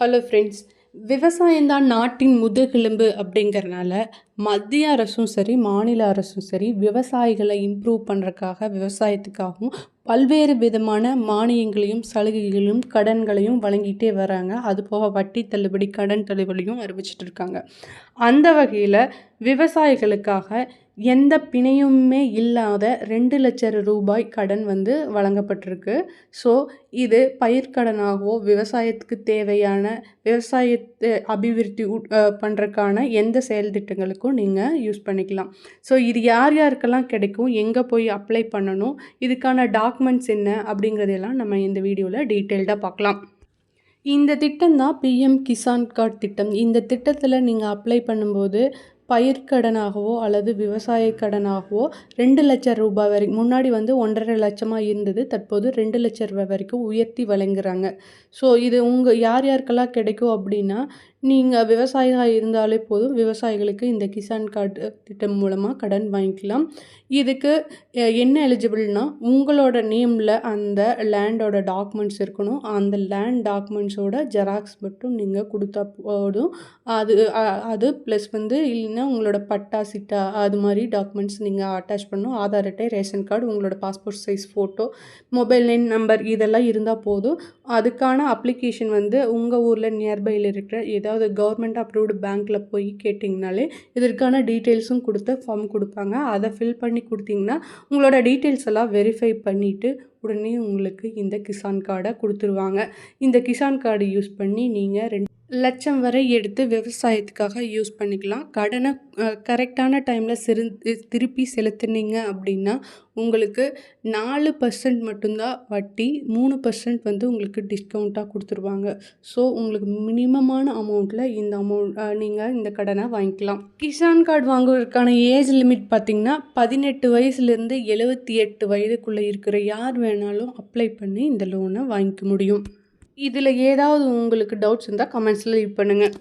Hello friends விவசாயம்தான் நாட்டின் முதுகெலும்பு அப்படிங்கிறனால மத்திய அரசும் சரி மாநில அரசும் சரி விவசாயிகளை இம்ப்ரூவ் பண்ணுறக்காக விவசாயத்துக்காகவும் பல்வேறு விதமான மானியங்களையும் சலுகைகளையும் கடன்களையும் வழங்கிட்டே வராங்க. அது போக வட்டி தள்ளுபடி கடன் தள்ளுபடியும் அறிவிச்சிட்டு இருக்காங்க. அந்த வகையில் விவசாயிகளுக்காக எந்த பிணையுமே இல்லாத ரெண்டு லட்சம் ரூபாய் கடன் வந்து வழங்கப்பட்டிருக்கு. ஸோ இது பயிர்க்கடனாகவோ விவசாயத்துக்கு தேவையான விவசாயத்தை அபிவிருத்தி பண்ணுறக்கான எந்த செயல் திட்டங்களுக்கும் நீங்கள் யூஸ் பண்ணிக்கலாம். ஸோ இது யார் யாருக்கெல்லாம் கிடைக்கும் எங்கே போய் அப்ளை பண்ணணும் இதுக்கான டாக்குமெண்ட்ஸ் என்ன அப்படிங்கிறதெல்லாம் நம்ம இந்த வீடியோவில் டீட்டெயில்டாக பார்க்கலாம். இந்த திட்டம் தான் பிஎம் கிசான் கார்டு திட்டம். இந்த திட்டத்தில் நீங்கள் அப்ளை பண்ணும்போது பயிர்க்கடனாகவோ அல்லது விவசாய கடனாகவோ ரெண்டு லட்சம் ரூபாய் வரைக்கும் முன்னாடி வந்து ஒன்றரை லட்சமாக இருந்தது தற்போது ரெண்டு லட்சம் ரூபாய் வரைக்கும் உயர்த்தி வழங்குறாங்க. ஸோ இது உங்கள் யார் யாருக்கெல்லாம் கிடைக்கும் அப்படின்னா நீங்கள் விவசாயியாக இருந்தாலே போதும் விவசாயிகளுக்கு இந்த கிசான் கார்டு திட்டம் மூலமாக கடன் வாங்கிக்கலாம். இதுக்கு என்ன எலிஜிபிள்னா உங்களோட நேமில் அந்த லேண்டோட டாக்குமெண்ட்ஸ் இருக்கணும். அந்த லேண்ட் டாக்குமெண்ட்ஸோட ஜெராக்ஸ் மட்டும் நீங்கள் கொடுத்தா போதும். அது அது ப்ளஸ் வந்து இல்லைன்னா உங்களோட பட்டா சிட்டா அது மாதிரி டாக்குமெண்ட்ஸ் நீங்கள் அட்டாச் பண்ணணும். ஆதார் அட்டை ரேஷன் கார்டு உங்களோட passport size photo mobile line number இதெல்லாம் இருந்தால் போதும். அதுக்கான அப்ளிகேஷன் வந்து உங்கள் ஊரில் நியர்பையில் இருக்கிற ஏதாவது கவர்மெண்ட் அப்ரூவ்டு பேங்க்கில் போய் கேட்டிங்கனாலே இதற்கான டீட்டெயில்ஸும் கொடுத்து ஃபார்ம் கொடுப்பாங்க. அதை ஃபில் பண்ணி கொடுத்தீங்கன்னா உங்களோட டீட்டெயில்ஸ் எல்லாம் வெரிஃபை பண்ணிவிட்டு உடனே உங்களுக்கு இந்த கிசான் கார்டை கொடுத்துருவாங்க. இந்த கிசான் கார்டு யூஸ் பண்ணி நீங்கள் ரெண்டு லட்சம் வரை எடுத்து விவசாயத்துக்காக யூஸ் பண்ணிக்கலாம். கடனை கரெக்டான டைமில் சிறு திருப்பி செலுத்துனீங்க அப்படின்னா உங்களுக்கு நாலு பர்சன்ட் மட்டும்தான் வட்டி மூணு பர்சன்ட் வந்து உங்களுக்கு டிஸ்கவுண்ட்டாக கொடுத்துருவாங்க. ஸோ உங்களுக்கு மினிமமான அமௌண்ட்டில் இந்த அமௌண்ட் நீங்கள் இந்த கடனை வாங்கிக்கலாம். கிசான் கார்டு வாங்குவதற்கான ஏஜ் லிமிட் பார்த்திங்கன்னா பதினெட்டு வயசுலேருந்து எழுபத்தி எட்டு வயதுக்குள்ளே இருக்கிற யார் வேணாலும் அப்ளை பண்ணி இந்த லோனை வாங்கிக்க முடியும். இதில் ஏதாவது உங்களுக்கு டவுட்ஸ் இருந்தால் கமெண்ட்ஸில் லீவ் பண்ணுங்கள்